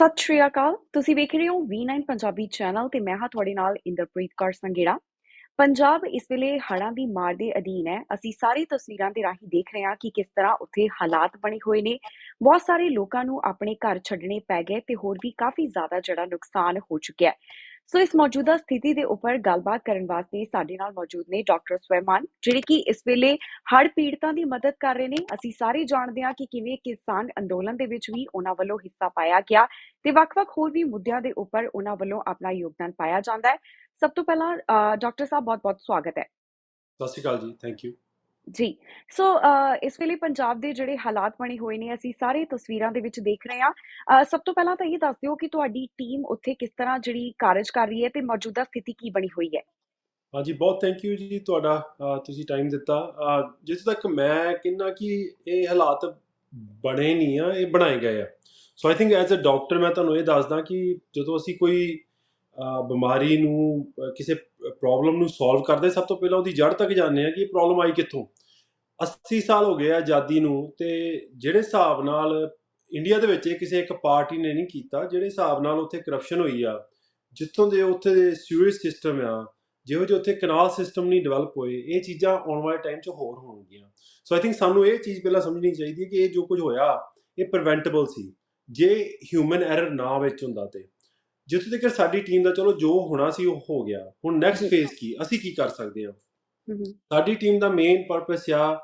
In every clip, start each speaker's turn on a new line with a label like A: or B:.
A: ਸਤਿ ਸ਼੍ਰੀ ਅਕਾਲ। ਤੁਸੀਂ ਵੇਖ ਰਹੇ ਹੋ V9 ਪੰਜਾਬੀ ਚੈਨਲ ਤੇ ਮੈਂ ਹਾਂ ਤੁਹਾਡੇ ਨਾਲ ਇੰਦਰਪ੍ਰੀਤ ਕੌਰ ਸੰਗੇੜਾ ਪੰਜਾਬ ਇਸ ਵੇਲੇ ਹੜ੍ਹਾਂ ਦੀ ਮਾਰ ਦੇ ਅਧੀਨ ਹੈ। ਅਸੀਂ ਸਾਰੀ ਤਸਵੀਰਾਂ ਦੇ ਰਾਹੀਂ ਦੇਖ ਰਹੇ ਹਾਂ ਕਿ ਕਿਸ ਤਰ੍ਹਾਂ ਉੱਥੇ ਹਾਲਾਤ ਬਣੇ ਹੋਏ ਨੇ। ਬਹੁਤ ਸਾਰੇ ਲੋਕਾਂ ਨੂੰ ਆਪਣੇ ਘਰ ਛੱਡਣੇ ਪੈ ਗਏ ਤੇ ਹੋਰ ਵੀ ਕਾਫੀ ਜ਼ਿਆਦਾ ਜਿਹੜਾ ਨੁਕਸਾਨ ਹੋ ਚੁੱਕਿਆ ਹੈ। ਸੋ ਇਸ ਮੌਜੂਦਾ ਸਥਿਤੀ ਦੇ ਉੱਪਰ ਗੱਲਬਾਤ ਕਰਨ ਵਾਸਤੇ ਸਾਡੇ ਨਾਲ ਮੌਜੂਦ ਨੇ ਡਾਕਟਰ ਸਵੈਮਾਨ, ਜਿਹੜੇ ਕਿ ਇਸ ਵੇਲੇ ਹੜ ਪੀੜਤਾਂ ਦੀ ਮਦਦ ਕਰ ਰਹੇ ਨੇ। ਅਸੀਂ ਸਾਰੇ ਜਾਣਦੇ ਹਾਂ ਕਿ ਕਿਵੇਂ ਕਿਸਾਨ ਅੰਦੋਲਨ ਦੇ ਵਿੱਚ ਵੀ ਉਹਨਾਂ ਵੱਲੋਂ ਹਿੱਸਾ ਪਾਇਆ ਗਿਆ ਤੇ ਵੱਖ-ਵੱਖ ਹੋਰ ਵੀ ਮੁੱਦਿਆਂ ਦੇ ਉੱਪਰ ਉਹਨਾਂ ਵੱਲੋਂ ਆਪਣਾ ਯੋਗਦਾਨ ਪਾਇਆ ਜਾਂਦਾ ਹੈ। ਸਭ ਤੋਂ ਪਹਿਲਾਂ ਡਾਕਟਰ ਸਾਹਿਬ ਬਹੁਤ-ਬਹੁਤ ਸਵਾਗਤ ਹੈ
B: ਸਤਿ ਸ਼੍ਰੀ ਅਕਾਲ ਜੀ ਥੈਂਕ ਯੂ
A: ਜੀ ਸੋ ਇਸ ਵੇਲੇ ਪੰਜਾਬ ਦੇ ਜਿਹੜੇ ਹਾਲਾਤ ਬਣੇ ਹੋਏ ਨੇ ਅਸੀਂ ਸਾਰੇ ਤਸਵੀਰਾਂ ਦੇ ਵਿੱਚ ਦੇਖ ਰਹੇ ਹਾਂ ਸਭ ਤੋਂ ਪਹਿਲਾਂ ਤਾਂ ਇਹ ਦੱਸ ਦਿਓ ਕਿ ਤੁਹਾਡੀ ਟੀਮ ਉੱਥੇ ਕਿਸ ਤਰ੍ਹਾਂ ਜਿਹੜੀ ਕਾਰਜ ਕਰ ਰਹੀ ਹੈ ਤੇ ਮੌਜੂਦਾ ਸਥਿਤੀ ਕੀ ਬਣੀ ਹੋਈ ਹੈ
B: ਹਾਂਜੀ ਬਹੁਤ ਥੈਂਕ ਯੂ ਜੀ ਤੁਹਾਡਾ ਤੁਸੀਂ ਟਾਈਮ ਦਿੱਤਾ ਜਿੱਥੇ ਤੱਕ ਮੈਂ ਕਹਿੰਦਾ ਕਿ ਇਹ ਹਾਲਾਤ ਬਣੇ ਨਹੀਂ ਆ ਇਹ ਬਣਾਏ ਗਏ ਆ so I think as a doctor ਮੈਂ ਤੁਹਾਨੂੰ ਇਹ ਦੱਸਦਾ ਕਿ ਜਦੋਂ ਅਸੀਂ ਕੋਈ ਬਿਮਾਰੀ ਨੂੰ ਕਿਸੇ ਪ੍ਰੋਬਲਮ ਨੂੰ ਸੋਲਵ ਕਰਦੇ ਸਭ ਤੋਂ ਪਹਿਲਾਂ ਉਹਦੀ ਜੜ ਤੱਕ ਜਾਂਦੇ ਆ ਕਿ ਇਹ ਪ੍ਰੋਬਲਮ ਆਈ ਕਿੱਥੋਂ। 80 ਸਾਲ ਹੋ ਗਏ ਆ ਆਜ਼ਾਦੀ ਨੂੰ ਤੇ ਜਿਹੜੇ ਹਿਸਾਬ ਨਾਲ ਇੰਡੀਆ ਦੇ ਵਿੱਚ ਕਿਸੇ ਇੱਕ ਪਾਰਟੀ ਨੇ ਨਹੀਂ ਕੀਤਾ, ਜਿਹੜੇ ਹਿਸਾਬ ਨਾਲ ਉੱਥੇ ਕਰਪਸ਼ਨ ਹੋਈ ਆ, ਜਿੱਥੋਂ ਦੇ ਉੱਥੇ ਦੇ ਸੀਵਰੇਜ ਸਿਸਟਮ ਆ, ਜਿਹੋ ਜਿਹੇ ਉੱਥੇ ਕਨਾਲ ਸਿਸਟਮ ਨਹੀਂ ਡਿਵੈਲਪ ਹੋਏ, ਇਹ ਚੀਜ਼ਾਂ ਆਉਣ ਵਾਲੇ ਟਾਈਮ 'ਚ ਹੋਰ ਹੋਣਗੀਆਂ। ਸੋ ਆਈ ਥਿੰਕ ਸਾਨੂੰ ਇਹ ਚੀਜ਼ ਪਹਿਲਾਂ ਸਮਝਣੀ ਚਾਹੀਦੀ ਹੈ ਕਿ ਇਹ ਜੋ ਕੁਝ ਹੋਇਆ, ਇਹ ਪ੍ਰੀਵੈਂਟੇਬਲ ਸੀ, ਜੇ ਹਿਊਮਨ ਐਰਰ ਨਾ ਵਿੱਚ ਹੁੰਦਾ ਤੇ। ਜਿੱਥੇ ਤੱਕ ਸਾਡੀ ਟੀਮ ਦਾ ਚਲੋ ਜੋ ਹੋਣਾ ਸੀ ਉਹ ਹੋ ਗਿਆ। ਹੁਣ ਨੈਕਸਟ ਫੇਜ਼ ਕੀ? ਅਸੀਂ ਕੀ ਕਰ ਸਕਦੇ ਹਾਂ? ਸਾਡੀ ਟੀਮ ਦਾ ਮੇਨ ਪਰਪਸ ਆ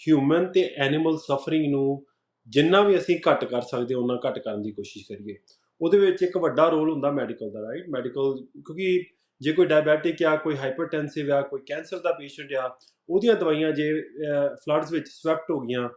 B: ਹਿਊਮਨ ਤੇ ਐਨੀਮਲ ਸਫਰਿੰਗ ਨੂੰ ਜਿੰਨਾ ਵੀ ਅਸੀਂ ਘੱਟ ਕਰ ਸਕਦੇ ਹਾਂ, ਉਹਨਾਂ ਘੱਟ ਕਰਨ ਦੀ ਕੋਸ਼ਿਸ਼ ਕਰੀਏ। ਉਹਦੇ ਵਿੱਚ ਇੱਕ ਵੱਡਾ ਰੋਲ ਹੁੰਦਾ ਮੈਡੀਕਲ ਦਾ ਰਾਈਟ ਮੈਡੀਕਲ ਕਿਉਂਕਿ ਜੇ ਕੋਈ ਡਾਇਬੀਟਿਕ ਆ ਕੋਈ ਹਾਈਪਰਟੈਂਸਿਵ ਆ ਕੋਈ ਕੈਂਸਰ ਦਾ ਪੇਸ਼ੈਂਟ ਆ ਉਹਦੀਆਂ ਦਵਾਈਆਂ ਜੇ ਫਲੱਡਸ ਵਿੱਚ ਸਵੈਪਟ ਹੋ ਗਈਆਂ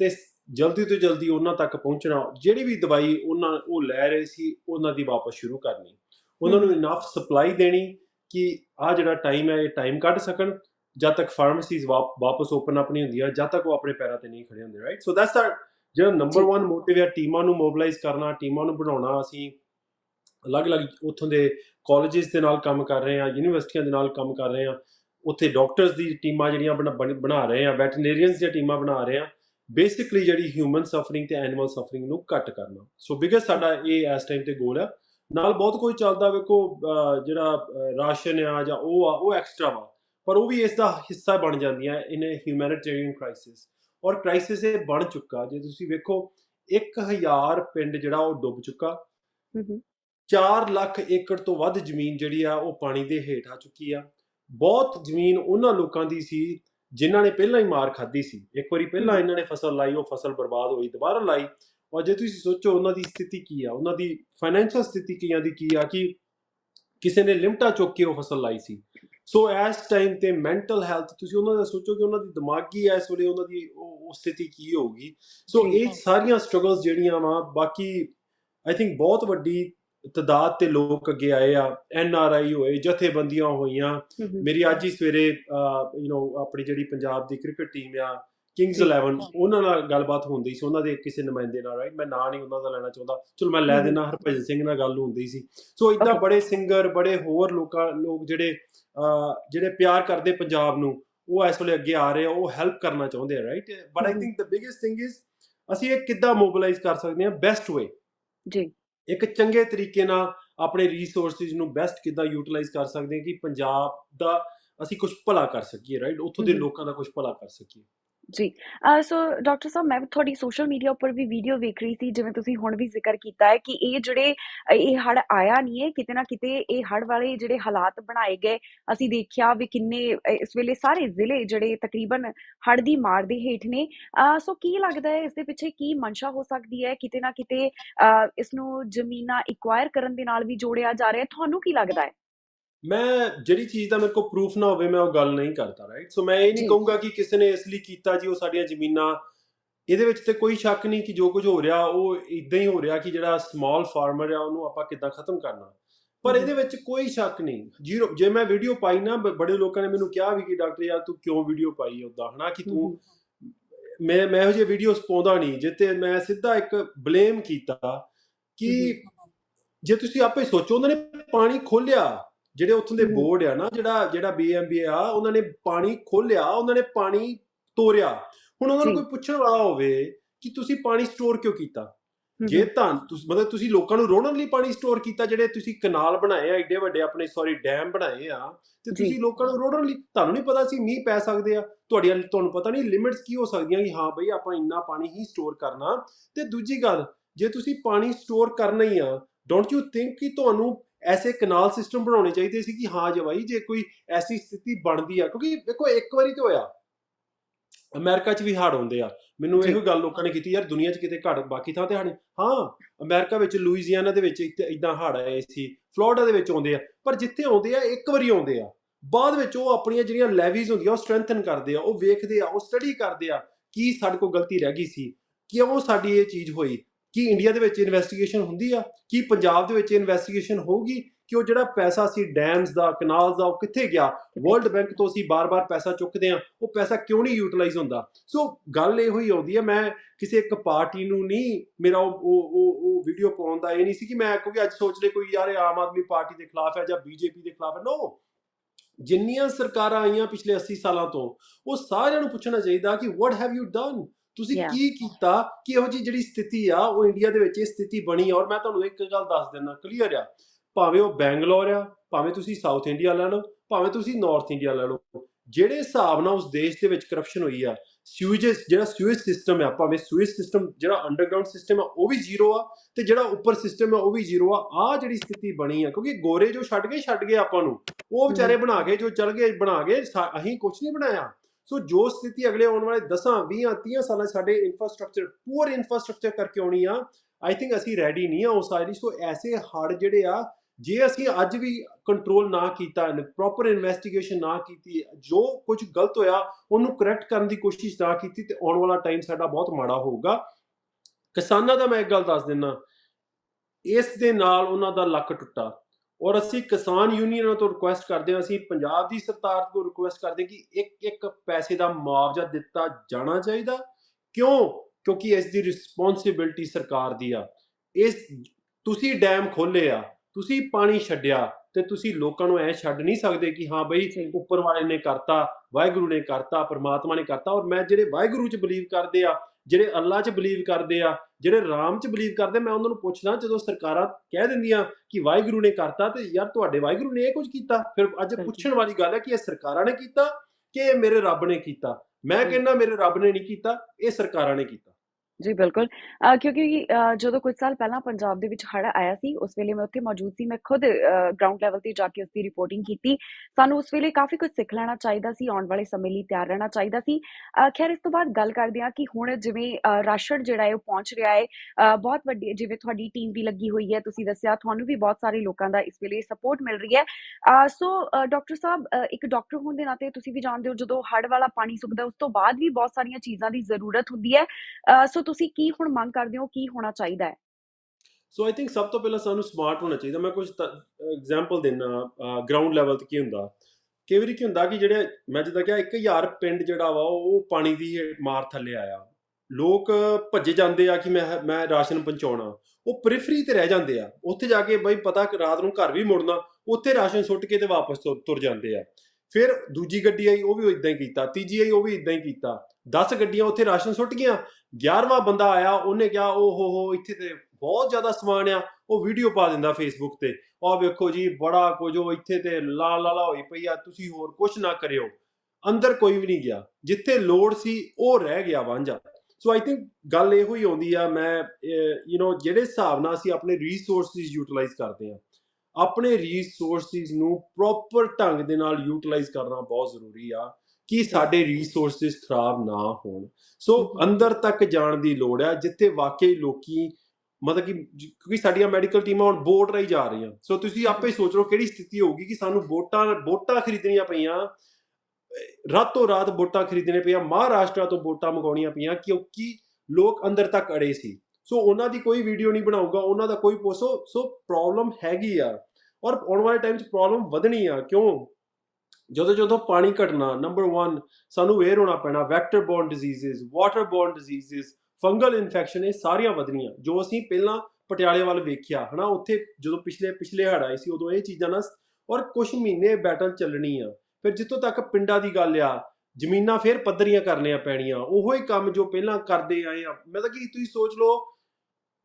B: ਤੇ ਜਲਦੀ ਤੋਂ ਜਲਦੀ ਉਹਨਾਂ ਤੱਕ ਪਹੁੰਚਣਾ ਜਿਹੜੀ ਵੀ ਦਵਾਈ ਉਹਨਾਂ ਉਹ ਲੈ ਰਹੇ ਸੀ ਉਹਨਾਂ ਦੀ ਵਾਪਸ ਸ਼ੁਰੂ ਕਰਨੀ। ਉਹਨਾਂ ਨੂੰ ਇਨਫ ਸਪਲਾਈ ਦੇਣੀ ਕਿ ਆ ਜਿਹੜਾ ਟਾਈਮ ਹੈ ਇਹ ਟਾਈਮ ਕੱਢ ਸਕਣ। ਜਦ ਤੱਕ ਫਾਰਮੇਸੀਜ਼ ਵਾਪਸ ਓਪਨ ਅਪ ਨਹੀਂ ਹੁੰਦੀਆਂ ਜਦ ਤੱਕ ਉਹ ਆਪਣੇ ਪੈਰਾਂ ਤੇ ਨਹੀਂ ਖੜੇ ਹੁੰਦੇ ਰਾਈਟ ਸੋ ਦੈਟਸ ਦਾ ਜਿਹੜਾ ਨੰਬਰ
A: ਜੀ।
B: 1 ਮੋਟਿਵ ਹੈ ਟੀਮਾਂ ਨੂੰ ਮੋਬਿਲਾਈਜ਼ ਕਰਨਾ ਟੀਮਾਂ ਨੂੰ ਬਣਾਉਣਾ। ਅਸੀਂ ਅਲੱਗ-ਅਲੱਗ ਉੱਥੋਂ ਦੇ ਕਾਲਜਿਸ ਦੇ ਨਾਲ ਕੰਮ ਕਰ ਰਹੇ ਹਾਂ ਯੂਨੀਵਰਸਿਟੀਆਂ ਦੇ ਨਾਲ ਕੰਮ ਕਰ ਰਹੇ ਹਾਂ। ਉੱਥੇ ਡਾਕਟਰਸ ਦੀ ਟੀਮਾਂ ਜਿਹੜੀਆਂ ਬਣਾ- ਰਹੇ ਹਾਂ ਵੈਟਰਨਰੀਅਨਸ ਦੀਆਂ ਟੀਮਾਂ ਬਣਾ ਰਹੇ ਹਾਂ। ਬੇਸਿਕਲੀ ਜਿਹੜੀ ਹਿਊਮਨ ਸਫਰਿੰਗ ਤੇ ਐਨੀਮਲ ਸਫਰਿੰਗ ਨੂੰ ਘੱਟ ਕਰਨਾ। ਸੋ ਬਿਗੇਸਟ ਸਾਡਾ ਇਹ ਇਸ ਟਾਈਮ ਤੇ ਗੋਲ ਹੈ ਨਾਲ ਬਹੁਤ ਕੁਝ ਚੱਲਦਾ ਵੇਖੋ ਜਿਹੜਾ ਰਾਸ਼ਨ ਆ ਜਾਂ ਉਹ ਆ ਉਹ ਐਕਸਟਰਾ ਵਾ। ਪਰ ਉਹ ਵੀ ਇਸ ਦਾ ਹਿੱਸਾ ਬਣ ਜਾਂਦੀਆਂ ਇਨ ਅ ਹਿਊਮੈਨਿਟੇਰੀਅਨ ਕ੍ਰਾਈਸਿਸ ਔਰ ਕ੍ਰਾਈਸਿਸ ਇਹ ਬਣ ਚੁੱਕਾ। ਜੇ ਤੁਸੀਂ ਵੇਖੋ 1000 ਪਿੰਡ ਜਿਹੜਾ ਉਹ ਡੁੱਬ ਚੁੱਕਾ।
A: ਹਮ ਹਮ,
B: 4 ਲੱਖ ਏਕੜ ਤੋਂ ਵੱਧ ਜ਼ਮੀਨ ਜਿਹੜੀ ਆ ਉਹ ਪਾਣੀ ਦੇ ਹੇਠ ਆ ਚੁੱਕੀ ਆ। ਬਹੁਤ ਜ਼ਮੀਨ ਉਹਨਾਂ ਲੋਕਾਂ ਦੀ ਸੀ ਜਿਨ੍ਹਾਂ ਨੇ ਪਹਿਲਾਂ ਹੀ ਮਾਰ ਖਾਧੀ ਸੀ। ਇੱਕ ਵਾਰੀ ਪਹਿਲਾਂ ਇਹਨਾਂ ਨੇ ਫਸਲ ਲਾਈ ਉਹ ਫਸਲ ਬਰਬਾਦ ਹੋਈ ਦੁਬਾਰਾ ਲਾਈ। ਔਰ ਜੇ ਤੁਸੀਂ ਸੋਚੋ ਉਹਨਾਂ ਦੀ ਸਥਿਤੀ ਕੀ ਆ ਉਹਨਾਂ ਦੀ ਫਾਈਨੈਂਸ਼ੀਅਲ ਸਥਿਤੀ ਕੀਆਂ ਦੀ ਕੀ ਆ ਕਿ ਕਿਸੇ ਨੇ ਲਿਮਟਾ ਚੁੱਕ ਕੇ ਉਹ ਫਸਲ ਲਾਈ ਸੀ। ਸੋ ਇਸ ਟਾਈਮ ਤੇ ਮੈਂਟਲ ਹੈਲਥ ਤੁਸੀਂ ਉਹਨਾਂ ਦਾ ਸੋਚੋ ਕਿ ਉਹਨਾਂ ਦੀ ਦਿਮਾਗੀ ਇਸ ਵੇਲੇ ਉਹਨਾਂ ਦੀ ਉਹ ਸਥਿਤੀ ਕੀ ਹੋਊਗੀ। ਸੋ। ਇਹ ਸਾਰੀਆਂ ਸਟਰਗਲਸ ਜਿਹੜੀਆਂ ਵਾ ਬਾਕੀ ਆਈ ਥਿੰਕ ਬਹੁਤ ਵੱਡੀ ਤਦਾਦ ਤੇ ਲੋਕ ਅੱਗੇ ਆਏ ਆ ਐਨ ਆਰ ਆਈ ਹੋਏ ਜਥੇਬੰਦੀਆਂ ਹੋਈਆਂ। ਮੇਰੀ ਅੱਜ ਹੀ ਸਵੇਰੇ ਯੂ نو ਆਪਣੀ ਜਿਹੜੀ ਪੰਜਾਬ ਦੀ ਕ੍ਰਿਕਟ ਟੀਮ ਆ ਕਿੰਗਸ
A: ਜੀ।
B: 11 ਉਹਨਾਂ ਨਾਲ ਗੱਲਬਾਤ ਹੁੰਦੀ ਸੀ ਉਹਨਾਂ ਦੇ ਕਿਸੇ ਨੁਮਾਇੰਦੇ ਨਾਲ ਰਾਈਟ ਮੈਂ ਨਾਂ ਨਹੀਂ ਉਹਨਾਂ ਦਾ ਲੈਣਾ ਚਾਹੁੰਦਾ। ਚਲੋ ਮੈਂ ਲੈ। ਦੇਣਾ ਹਰਭਜਨ ਸਿੰਘ ਨਾਲ ਗੱਲ ਹੁੰਦੀ ਸੀ। ਸੋ ਇਦਾਂ. ਬੜੇ ਸਿੰਗਰ ਬੜੇ ਹੋਰ ਲੋਕਾਂ ਲੋਕ ਜਿਹੜੇ ਜਿਹੜੇ ਪਿਆਰ ਕਰਦੇ ਪੰਜਾਬ ਨੂੰ ਉਹ ਇਸ ਵੇਲੇ ਅੱਗੇ ਆ ਰਹੇ ਆ ਉਹ ਹੈਲਪ ਕਰਨਾ ਚਾਹੁੰਦੇ ਆ right but
A: I.
B: Think the biggest thing is ਅਸੀਂ ਇਹ ਕਿੱਦਾਂ ਮੋਬਿਲਾਈਜ਼ ਕਰ ਸਕਦੇ ਹਾਂ? ਬੈਸਟ ਵੇ
A: ਜੀ।
B: ਇੱਕ ਚੰਗੇ ਤਰੀਕੇ ਨਾਲ ਆਪਣੇ ਰਿਸੋਰਸਿਸ ਨੂੰ ਬੈਸਟ ਕਿੱਦਾਂ ਯੂਟਿਲਾਈਜ਼ ਕਰ ਸਕਦੇ ਹਾਂ ਕਿ ਪੰਜਾਬ ਦਾ ਅਸੀਂ ਕੁਝ ਭਲਾ ਕਰ ਸਕੀਏ ਰਾਈਟ ਉੱਥੋਂ ਦੇ। ਲੋਕਾਂ ਦਾ ਕੁਝ ਭਲਾ ਕਰ ਸਕੀਏ
A: ਜੀ। ਅ, ਸੋ ਡਾਕਟਰ ਸਾਹਿਬ ਮੈਂ ਤੁਹਾਡੀ ਸੋਸ਼ਲ ਮੀਡੀਆ ਉੱਪਰ ਵੀ ਵੀਡੀਓ ਵੇਖ ਰਹੀ ਸੀ ਜਿਵੇਂ ਤੁਸੀਂ ਹੁਣ ਵੀ ਜ਼ਿਕਰ ਕੀਤਾ ਹੈ ਕਿ ਇਹ ਜਿਹੜੇ ਇਹ ਹੜ ਆਇਆ ਨਹੀਂ ਹੈ ਕਿਤੇ ਨਾ ਕਿਤੇ ਇਹ ਹੜ ਵਾਲੇ ਜਿਹੜੇ ਹਾਲਾਤ ਬਣਾਏ ਗਏ ਅਸੀਂ ਦੇਖਿਆ ਵੀ ਕਿੰਨੇ ਇਸ ਵੇਲੇ ਸਾਰੇ ਜ਼ਿਲ੍ਹੇ ਜਿਹੜੇ ਤਕਰੀਬਨ ਹੜ ਦੀ ਮਾਰ ਦੇ ਹੇਠ ਨੇ। ਸੋ ਕੀ ਲੱਗਦਾ ਹੈ ਇਸ ਦੇ ਪਿੱਛੇ ਕੀ ਮਨਸ਼ਾ ਹੋ ਸਕਦੀ ਹੈ? ਕਿਤੇ ਨਾ ਕਿਤੇ ਅ, ਇਸ ਨੂੰ ਜ਼ਮੀਨਾਂ ਇਕਵਾਇਰ ਕਰਨ ਦੇ ਨਾਲ ਵੀ ਜੋੜਿਆ ਜਾ ਰਿਹਾ ਹੈ। ਤੁਹਾਨੂੰ ਕੀ ਲੱਗਦਾ ਹੈ?
B: ਮੈਂ ਜਿਹੜੀ ਚੀਜ਼ ਦਾ ਮੇਰੇ ਕੋਲ ਪ੍ਰੂਫ ਨਾ ਹੋਵੇ ਮੈਂ ਉਹ ਗੱਲ ਨਹੀਂ ਕਰਦਾ ਰਾਈਟ ਸੋ ਮੈਂ ਇਹ। ਨਹੀਂ ਕਹੂੰਗਾ ਕਿ ਕਿਸੇ ਨੇ ਇਸ ਲਈ ਕੀਤਾ ਜੀ ਉਹ ਸਾਡੀਆਂ ਜ਼ਮੀਨਾਂ। ਇਹਦੇ ਵਿੱਚ ਤੇ ਕੋਈ ਸ਼ੱਕ ਨਹੀਂ ਕਿ ਜੋ ਕੁਝ ਹੋ ਰਿਹਾ ਉਹ ਇਦਾਂ ਹੀ ਹੋ ਰਿਹਾ ਕਿ ਜਿਹੜਾ ਸਮਾਲ ਫਾਰਮਰ ਆ ਉਹਨੂੰ ਆਪਾਂ ਕਿੱਦਾਂ ਖਤਮ ਕਰਨਾ। ਪਰ। ਇਹਦੇ ਵਿੱਚ ਕੋਈ ਸ਼ੱਕ ਨਹੀਂ। ਜੀਰੋ ਜੇ ਮੈਂ ਵੀਡੀਓ ਪਾਈ ਨਾ ਬੜੇ ਲੋਕਾਂ ਨੇ ਮੈਨੂੰ ਕਿਹਾ ਵੀ ਕਿ ਡਾਕਟਰ ਯਾਰ ਤੂੰ ਕਿਉਂ ਵੀਡੀਓ ਪਾਈ ਉਦਾਂ ਹਨਾ? ਕਿ ਤੂੰ ਮੈਂ ਮੈਂ ਇਹੋ ਜਿਹੀ ਵੀਡੀਓਜ਼ ਪਾਉਂਦਾ ਨਹੀਂ ਜਿੱਤੇ ਮੈਂ ਸਿੱਧਾ ਇੱਕ ਬਲੇਮ ਕੀਤਾ ਕਿ ਜੇ ਤੁਸੀਂ ਆਪੇ ਸੋਚੋ ਉਹਨਾਂ ਨੇ ਪਾਣੀ ਖੋਲਿਆ ਜਿਹੜੇ ਉੱਥੋਂ ਦੇ। ਬੋਰਡ ਆ ਨਾ ਜਿਹੜਾ ਜਿਹੜਾ ਬੀਐਮਬੀ ਆ ਉਹਨਾਂ ਨੇ ਪਾਣੀ ਖੋਲਿਆ ਉਹਨਾਂ ਨੇ ਪਾਣੀ ਤੋਰਿਆ। ਹੁਣ ਉਹਨਾਂ ਨੂੰ। ਕੋਈ ਪੁੱਛਣ ਵਾਲਾ ਹੋਵੇ ਕਿ ਤੁਸੀਂ ਪਾਣੀ ਸਟੋਰ ਕਿਉਂ ਕੀਤਾ? ਜੇ ਤਾਂ ਤੁਸੀਂ ਮਤਲਬ ਤੁਸੀਂ ਲੋਕਾਂ ਨੂੰ ਰੋੜਨ ਲਈ ਪਾਣੀ ਸਟੋਰ ਕੀਤਾ ਜਿਹੜੇ ਤੁਸੀਂ ਕਨਾਲ ਬਣਾਏ ਆ ਏਡੇ ਵੱਡੇ ਆਪਣੇ ਸੌਰੀ ਡੈਮ ਬਣਾਏ ਆ ਤੇ ਤੁਸੀਂ ਲੋਕਾਂ ਨੂੰ ਰੋੜਨ ਲਈ ਤੁਹਾਨੂੰ ਨਹੀਂ ਪਤਾ ਸੀ ਮੀਂਹ ਪੈ ਸਕਦੇ ਆ। ਤੁਹਾਡੀਆਂ ਤੁਹਾਨੂੰ ਪਤਾ ਨਹੀਂ ਲਿਮਿਟਸ ਕੀ ਹੋ ਸਕਦੀਆਂ ਕਿ ਹਾਂ ਬਈ ਆਪਾਂ ਇੰਨਾ ਪਾਣੀ ਹੀ ਸਟੋਰ ਕਰਨਾ। ਤੇ ਦੂਜੀ ਗੱਲ ਜੇ ਤੁਸੀਂ ਪਾਣੀ ਸਟੋਰ ਕਰਨਾ ਹੀ ਆ ਡੋਂਟ ਯੂ ਥਿੰਕ ਕਿ ਤੁਹਾਨੂੰ ਐਸੇ ਕਨਾਲ ਸਿਸਟਮ ਬਣਾਉਣੇ ਚਾਹੀਦੇ ਸੀ ਕਿ ਹਾਂ ਜੇ ਬਾਈ ਜੇ ਕੋਈ ਐਸੀ ਸਥਿਤੀ ਬਣਦੀ ਆ ਕਿਉਂਕਿ ਦੇਖੋ ਇੱਕ ਵਾਰੀ ਤੇ ਹੋਇਆ। ਅਮਰੀਕਾ 'ਚ ਵੀ ਹੜ੍ਹ ਆਉਂਦੇ ਆ। ਮੈਨੂੰ ਇਹੋ ਗੱਲ ਲੋਕਾਂ ਨੇ ਕੀਤੀ ਯਾਰ ਦੁਨੀਆ 'ਚ ਕਿਤੇ ਘੜ ਬਾਕੀ ਥਾਂ ਤੇ ਨਹੀਂ। ਹਾਂ ਅਮਰੀਕਾ ਵਿੱਚ ਲੂਈਜ਼ੀਆਨਾ ਦੇ ਵਿੱਚ ਇਦਾਂ ਹੜ੍ਹ ਆਏ ਸੀ। ਫਲੋਰੀਡਾ ਦੇ ਵਿੱਚ ਆਉਂਦੇ ਆ। ਪਰ ਜਿੱਥੇ ਆਉਂਦੇ ਆ ਇੱਕ ਵਾਰੀ ਆਉਂਦੇ ਆ। ਬਾਅਦ ਵਿੱਚ ਉਹ ਆਪਣੀਆਂ ਜਿਹੜੀਆਂ ਲੈਵੀਜ਼ ਹੁੰਦੀਆਂ ਉਹ ਸਟਰੈਂਥਨ ਕਰਦੇ ਆ ਉਹ ਵੇਖਦੇ ਆ ਉਹ ਸਟੱਡੀ ਕਰਦੇ ਆ ਕੀ ਸਾਡੇ ਕੋਲ ਗਲਤੀ ਰਹਿ ਗਈ ਸੀ ਕਿਉਂ ਸਾਡੀ ਇਹ ਚੀਜ਼ ਹੋਈ? ਕੀ ਇੰਡੀਆ ਦੇ ਵਿੱਚ ਇਨਵੈਸਟੀਗੇਸ਼ਨ ਹੁੰਦੀ ਆ? ਕੀ ਪੰਜਾਬ ਦੇ ਵਿੱਚ ਇਨਵੈਸਟੀਗੇਸ਼ਨ ਹੋਊਗੀ ਕਿ ਉਹ ਜਿਹੜਾ ਪੈਸਾ ਸੀ ਡੈਮਸ ਦਾ ਕਨਾਲਸ ਦਾ, ਉਹ ਕਿੱਥੇ ਗਿਆ? ਵਰਲਡ ਬੈਂਕ ਤੋਂ ਅਸੀਂ ਬਾਰ-ਬਾਰ ਪੈਸਾ ਚੁੱਕਦੇ ਆ। ਉਹ ਪੈਸਾ ਕਿਉਂ ਨਹੀਂ ਯੂਟਿਲਾਈਜ਼ ਹੁੰਦਾ? ਸੋ ਗੱਲ ਇਹੋ ਹੀ ਆਉਂਦੀ ਹੈ ਮੈਂ ਕਿਸੇ ਇੱਕ ਪਾਰਟੀ ਨੂੰ ਨਹੀਂ, ਮੇਰਾ ਉਹ ਉਹ, ਉਹ- ਵੀਡੀਓ ਪਾਉਣ ਦਾ ਇਹ ਨਹੀਂ ਸੀ ਕਿ ਮੈਂ, ਕਿਉਂਕਿ ਅੱਜ ਸੋਚ ਲੈ ਕੋਈ ਯਾਰ ਇਹ ਆਮ ਆਦਮੀ ਪਾਰਟੀ ਦੇ ਖਿਲਾਫ ਹੈ ਜਾਂ ਬੀਜੇਪੀ ਦੇ ਖਿਲਾਫ ਹੈ। ਨੋ ਜਿੰਨੀਆਂ ਸਰਕਾਰਾਂ ਆਈਆਂ ਪਿਛਲੇ 80 ਸਾਲਾਂ ਤੋਂ, ਉਹ ਸਾਰਿਆਂ ਨੂੰ ਪੁੱਛਣਾ ਚਾਹੀਦਾ ਕਿ ਵਾਟ ਹੈਵ ਯੂ ਡਨ ਤੁਸੀਂ. ਕੀ ਕੀਤਾ? ਕਿ ਇਹੋ ਜਿਹੀ ਜਿਹੜੀ ਸਥਿਤੀ ਆ ਉਹ ਇੰਡੀਆ ਦੇ ਵਿੱਚ ਇਹ ਸਥਿਤੀ ਬਣੀ ਔਰ ਮੈਂ ਤੁਹਾਨੂੰ ਇੱਕ ਗੱਲ ਦੱਸ ਦਿੰਦਾ ਕਲੀਅਰ ਆ? ਭਾਵੇਂ ਉਹ ਬੈਂਗਲੌਰ ਆ ਭਾਵੇਂ ਤੁਸੀਂ ਸਾਊਥ ਇੰਡੀਆ ਲੈ ਲਓ ਭਾਵੇਂ ਤੁਸੀਂ ਨਾਰਥ ਇੰਡੀਆ ਲੈ ਲਓ ਜਿਹੜੇ ਹਿਸਾਬ ਨਾਲ ਉਸ ਦੇਸ਼ ਦੇ ਵਿੱਚ ਕਰਪਸ਼ਨ ਹੋਈ ਆ ਸਿਊਜਸ ਜਿਹੜਾ ਸਿਊਜ ਸਿਸਟਮ ਆ ਭਾਵੇਂ ਸਿਊਜ ਸਿਸਟਮ ਜਿਹੜਾ ਅੰਡਰਗਰਾਉਂਡ ਸਿਸਟਮ ਆ ਉਹ ਵੀ ਜ਼ੀਰੋ ਆ ਤੇ ਜਿਹੜਾ ਉੱਪਰ ਸਿਸਟਮ ਆ ਉਹ ਵੀ ਜ਼ੀਰੋ ਆ। ਆ ਜਿਹੜੀ ਸਥਿਤੀ ਬਣੀ ਆ ਕਿਉਂਕਿ ਗੋਰੇ ਜੋ ਛੱਡ ਗਏ ਛੱਡ ਗਏ ਆਪਾਂ ਨੂੰ। ਉਹ ਵਿਚਾਰੇ ਬਣਾ ਕੇ ਜੋ ਚਲ ਗਏ ਬਣਾ ਗਏ ਅਸੀਂ ਕੁਝ ਨਹੀਂ ਬਣਾਇਆ। ਸੋ ਜੋ ਸਥਿਤੀ ਅਗਲੇ ਆਉਣ ਵਾਲੇ 10 20 30 ਸਾਲਾਂ ਸਾਡੇ ਇਨਫਰਾਸਟ੍ਰਕਚਰ ਪੂਰ ਇਨਫਰਾਸਟ੍ਰਕਚਰ ਕਰਕੇ ਆਉਣੀ ਆ ਆਈ ਥਿੰਕ ਅਸੀਂ ਰੈਡੀ ਨਹੀਂ ਆ ਉਸ ਸਾਈਡ ਸੋ ਐਸੇ ਹੜ ਜਿਹੜੇ ਆ, ਜੇ ਅਸੀਂ ਅੱਜ ਵੀ ਕੰਟਰੋਲ ਨਾ ਕੀਤਾ ਪ੍ਰੋਪਰ ਇਨਵੈਸਟੀਗੇਸ਼ਨ ਨਾ ਕੀਤੀ, ਜੋ ਕੁਝ ਗਲਤ ਹੋਇਆ, ਉਹਨੂੰ ਕਰੈਕਟ ਕਰਨ ਦੀ ਕੋਸ਼ਿਸ਼ ਨਾ ਕੀਤੀ, ਤੇ ਆਉਣ ਵਾਲਾ ਟਾਈਮ ਸਾਡਾ ਬਹੁਤ ਮਾੜਾ ਹੋਊਗਾ। ਕਿਸਾਨਾਂ ਦਾ ਮੈਂ ਇੱਕ ਗੱਲ ਦੱਸ ਦਿੰਨਾ, ਇਸ ਦੇ ਨਾਲ ਉਹਨਾਂ ਦਾ ਲੱਕ ਟੁੱਟਾ। ਔਰ ਅਸੀਂ ਕਿਸਾਨ ਯੂਨੀਅਨਾਂ ਤੋਂ ਰਿਕੁਐਸਟ ਕਰਦੇ ਹਾਂ ਅਸੀਂ ਪੰਜਾਬ ਦੀ ਸਰਕਾਰ ਤੋਂ ਰਿਕੁਐਸਟ ਕਰਦੇ ਹਾਂ ਕਿ ਇੱਕ ਇੱਕ ਪੈਸੇ ਦਾ ਮੁਆਵਜ਼ਾ ਦਿੱਤਾ ਜਾਣਾ ਚਾਹੀਦਾ। ਕਿਉਂ? ਕਿਉਂਕਿ ਇਸ ਦੀ ਰਿਸਪੌਂਸਿਬਿਲਟੀ ਸਰਕਾਰ ਦੀ ਆ। ਇਸ ਤੁਸੀਂ ਡੈਮ ਖੋਲੇ ਆ ਤੁਸੀਂ ਪਾਣੀ ਛੱਡਿਆ ਤੇ ਤੁਸੀਂ ਲੋਕਾਂ ਨੂੰ ਐ ਛੱਡ ਨਹੀਂ ਸਕਦੇ ਕਿ ਹਾਂ ਬਈ ਉੱਪਰ ਵਾਲੇ ਨੇ ਕਰਤਾ ਵਾਹਿਗੁਰੂ ਨੇ ਕਰਤਾ ਪਰਮਾਤਮਾ ਨੇ ਕਰਤਾ। ਔਰ ਮੈਂ ਜਿਹੜੇ ਵਾਹਿਗੁਰੂ 'ਚ ਬਲੀਵ ਕਰਦੇ ਆ ਜਿਹੜੇ ਅੱਲਾ 'ਚ ਬਲੀਵ ਕਰਦੇ ਆ ਜਿਹੜੇ ਰਾਮ 'ਚ ਬਲੀਵ ਕਰਦੇ ਮੈਂ ਉਹਨਾਂ ਨੂੰ ਪੁੱਛਦਾ ਜਦੋਂ ਸਰਕਾਰਾਂ ਕਹਿ ਦਿੰਦੀਆਂ ਕਿ ਵਾਹਿਗੁਰੂ ਨੇ ਕਰਤਾ ਤੇ ਯਾਰ ਤੁਹਾਡੇ ਵਾਹਿਗੁਰੂ ਨੇ ਇਹ ਕੁਝ ਕੀਤਾ ਫਿਰ ਅੱਜ। ਪੁੱਛਣ ਵਾਲੀ ਗੱਲ ਹੈ ਕਿ ਇਹ ਸਰਕਾਰਾਂ ਨੇ ਕੀਤਾ ਕਿ ਇਹ ਮੇਰੇ ਰੱਬ ਨੇ ਕੀਤਾ ਮੈਂ। ਕਹਿੰਦਾ ਮੇਰੇ ਰੱਬ ਨੇ ਨਹੀਂ ਕੀਤਾ ਇਹ ਸਰਕਾਰਾਂ ਨੇ ਕੀਤਾ
A: ਜੀ, ਬਿਲਕੁਲ। ਕਿਉਂਕਿ ਜਦੋਂ ਕੁਝ ਸਾਲ ਪਹਿਲਾਂ ਪੰਜਾਬ ਦੇ ਵਿੱਚ ਹੜ੍ਹ ਆਇਆ ਸੀ, ਉਸ ਵੇਲੇ ਮੈਂ ਉੱਥੇ ਮੌਜੂਦ ਸੀ, ਮੈਂ ਖੁਦ ਗਰਾਊਂਡ ਲੈਵਲ ਤੇ ਜਾ ਕੇ ਉਸ ਦੀ ਰਿਪੋਰਟਿੰਗ ਕੀਤੀ। ਸਾਨੂੰ ਉਸ ਵੇਲੇ ਕਾਫੀ ਕੁਝ ਸਿੱਖ ਲੈਣਾ ਚਾਹੀਦਾ ਸੀ, ਆਉਣ ਵਾਲੇ ਸਮੇਂ ਲਈ ਤਿਆਰ ਰਹਿਣਾ ਚਾਹੀਦਾ ਸੀ। ਖੈਰ, ਇਸ ਤੋਂ ਬਾਅਦ ਗੱਲ ਕਰਦੇ ਹਾਂ ਕਿ ਹੁਣ ਜਿਵੇਂ ਰਾਸ਼ਨ ਜਿਹੜਾ ਹੈ, ਉਹ ਪਹੁੰਚ ਰਿਹਾ ਹੈ। ਬਹੁਤ ਵੱਡੀ, ਜਿਵੇਂ ਤੁਹਾਡੀ ਟੀਮ ਵੀ ਲੱਗੀ ਹੋਈ ਹੈ, ਤੁਸੀਂ ਦੱਸਿਆ, ਤੁਹਾਨੂੰ ਵੀ ਬਹੁਤ ਸਾਰੇ ਲੋਕਾਂ ਦਾ ਇਸ ਵੇਲੇ ਸਪੋਰਟ ਮਿਲ ਰਹੀ ਹੈ। ਸੋ ਡਾਕਟਰ ਸਾਹਿਬ ਇੱਕ ਡਾਕਟਰ ਹੋਣ ਦੇ ਨਾਤੇ ਤੁਸੀਂ ਵੀ ਜਾਣਦੇ ਹੋ, ਜਦੋਂ ਹੜ੍ਹ ਵਾਲਾ ਪਾਣੀ ਸੁੱਕਦਾ, ਉਸ ਤੋਂ ਬਾਅਦ ਵੀ ਬਹੁਤ ਸਾਰੀਆਂ ਚੀਜ਼ਾਂ ਦੀ ਜ਼ਰੂਰਤ ਹੁੰਦੀ ਹੈ। ਸੋ ਤੁਸੀਂ ਕੀ ਹੁਣ ਮੰਗ ਕਰਦੇ ਹੋ, ਕੀ ਹੋਣਾ ਚਾਹੀਦਾ ਹੈ?
B: ਸੋ ਆਈ ਥਿੰਕ ਸਭ ਤੋਂ ਪਹਿਲਾਂ ਸਾਨੂੰ ਸਮਾਰਟ ਹੋਣਾ ਚਾਹੀਦਾ। ਮੈਂ ਕੁਝ ਐਗਜ਼ਾਮਪਲ ਦੇਣਾ ਗਰਾਊਂਡ ਲੈਵਲ ਤੇ ਕੀ ਹੁੰਦਾ? ਕਈ ਵਾਰੀ ਕੀ ਹੁੰਦਾ ਕਿ ਜਿਹੜੇ, ਮੈਂ ਜਿੱਦਾਂ ਕਿਹਾ 1000 ਪਿੰਡ ਜਿਹੜਾ ਵਾ, ਉਹ ਪਾਣੀ ਦੀ ਮਾਰ ਥੱਲੇ ਆਇਆ। ਲੋਕ ਭੱਜੇ ਜਾਂਦੇ ਆ ਕਿ ਮੈਂ ਮੈਂ ਰਾਸ਼ਨ ਪਹੁੰਚਾਉਣਾ। ਉਹ ਪਰਿਫਰੀ ਤੇ ਰਹਿ ਜਾਂਦੇ ਆ। ਉੱਥੇ ਜਾ ਕੇ ਬਈ ਪਤਾ ਕਿ ਰਾਤ ਨੂੰ ਘਰ ਵੀ ਮੁੜਨਾ, ਉੱਥੇ ਰਾਸ਼ਨ ਸੁੱਟ ਕੇ ਤੇ ਵਾਪਸ ਤੁਰ- ਤੁਰ ਜਾਂਦੇ ਆ। ਫਿਰ ਦੂਜੀ ਗੱਡੀ ਆਈ, ਉਹ ਵੀ ਇਦਾਂ ਹੀ ਕੀਤਾ। ਤੀਜੀ ਆਈ, ਉਹ ਵੀ ਇਦਾਂ ਹੀ ਕੀਤਾ। 10 ਗੱਡੀਆਂ ਉੱਥੇ ਰਾਸ਼ਨ ਸੁੱਟ ਗਈਆਂ 11ਵਾਂ ਬੰਦਾ ਆਇਆ, ਉਹਨੇ ਕਿਹਾ, ਓ ਹੋ ਹੋ, ਇੱਥੇ ਤੇ ਬਹੁਤ ਜ਼ਿਆਦਾ ਸਮਾਨ ਆ। ਉਹ ਵੀਡੀਓ ਪਾ ਦਿੰਦਾ ਫੇਸਬੁੱਕ ਤੇ। ਆਹ ਵੇਖੋ ਜੀ, ਬੜਾ ਕੁਝ, ਉਹ ਇੱਥੇ ਤੇ ਲਾ ਲਾ ਲਾ ਹੋਈ ਪਈ ਆ, ਤੁਸੀਂ ਹੋਰ ਕੁਝ ਨਾ ਕਰਿਓ। ਅੰਦਰ ਕੋਈ ਵੀ ਨਹੀਂ ਗਿਆ। ਜਿੱਥੇ ਲੋੜ ਸੀ, ਉਹ ਰਹਿ ਗਿਆ ਵਾਂਝਾ। ਸੋ ਆਈ ਥਿੰਕ ਗੱਲ ਇਹੋ ਹੀ ਆਉਂਦੀ ਆ, ਮੈਂ ਯੂ نو ਜਿਹੜੇ ਹਿਸਾਬ ਨਾਲ ਅਸੀਂ ਆਪਣੇ ਰਿਸੋਰਸਿਸ ਯੂਟਿਲਾਈਜ਼ ਕਰਦੇ ਆ, ਆਪਣੇ ਰਿਸੋਰਸਿਸ ਨੂੰ ਪ੍ਰੋਪਰ ਢੰਗ ਦੇ ਨਾਲ ਯੂਟਿਲਾਈਜ਼ ਕਰਨਾ ਬਹੁਤ ਜ਼ਰੂਰੀ ਆ। ਕਿ ਸਾਡੇ ਰਿਸੋਰਸਿਸ ਖਰਾਬ ਨਾ ਹੋਣ। ਸੋ ਅੰਦਰ ਤੱਕ ਜਾਣ ਦੀ ਲੋੜ ਆ ਜਿੱਥੇ ਵਾਕਈ ਲੋਕੀ ਮਤਲਬ ਕਿ ਕਿਉਂਕਿ ਸਾਡੀਆਂ ਮੈਡੀਕਲ ਟੀਮਾਂ ਹੁਣ ਵੋਟ ਰਾਹੀਂ ਜਾ ਰਹੀਆਂ। ਸੋ ਤੁਸੀਂ ਆਪੇ ਸੋਚ ਲਓ ਕਿਹੜੀ ਸਥਿਤੀ ਹੋਊਗੀ ਕਿ ਸਾਨੂੰ ਵੋਟਾਂ ਵੋਟਾਂ ਖਰੀਦਣੀਆਂ ਪਈਆਂ। ਰਾਤੋਂ ਰਾਤ ਵੋਟਾਂ ਖਰੀਦਣੀਆਂ ਪਈਆਂ ਮਹਾਰਾਸ਼ਟਰ ਤੋਂ ਵੋਟਾਂ ਮੰਗਾਉਣੀਆਂ ਪਈਆਂ ਕਿਉਂਕਿ ਲੋਕ ਅੰਦਰ ਤੱਕ ਅੜੇ ਸੀ। ਸੋ ਉਹਨਾਂ ਦੀ ਕੋਈ ਵੀਡੀਓ ਨਹੀਂ ਬਣਾਊਗਾ ਉਹਨਾਂ ਦਾ ਕੋਈ ਪੋਸੋ ਸੋ ਪ੍ਰੋਬਲਮ ਹੈਗੀ ਆ। ਔਰ ਆਉਣ ਵਾਲੇ ਟਾਈਮ 'ਚ ਪ੍ਰੋਬਲਮ ਵਧਣੀ ਆ। ਕਿਉਂ? ਜਦੋਂ ਜਦੋਂ ਪਾਣੀ ਘਟਣਾ ਨੰਬਰ 1 ਸਾਨੂੰ ਵੇਅਰ ਹੋਣਾ ਪੈਣਾ vector borne diseases water borne diseases fungal infection ਇਹ ਸਾਰੀਆਂ ਵਧਣੀਆਂ, ਜੋ ਅਸੀਂ ਪਹਿਲਾਂ ਪਟਿਆਲੇ ਵੱਲ ਵੇਖਿਆ, ਹਨਾ, ਉੱਥੇ ਜਦੋਂ ਪਿਛਲੇ ਪਿਛਲੇ ਹੜ੍ਹ ਆਏ ਸੀ, ਉਦੋਂ ਇਹ ਚੀਜ਼ਾਂ ਨਾ ਔਰ ਕੁਝ ਮਹੀਨੇ ਬੈਟਲ ਚੱਲਣੀ ਆ ਫਿਰ ਜਿੱਥੋਂ ਤੱਕ ਪਿੰਡਾਂ ਦੀ ਗੱਲ ਆ, ਜ਼ਮੀਨਾਂ ਫੇਰ ਪੱਧਰੀਆਂ ਕਰਨੀਆਂ ਪੈਣੀਆਂ, ਉਹੋ ਹੀ ਕੰਮ ਜੋ ਪਹਿਲਾਂ ਕਰਦੇ ਆਏ ਆ। ਮੈਂ ਤਾਂ ਕਿ, ਤੁਸੀਂ ਸੋਚ ਲਓ,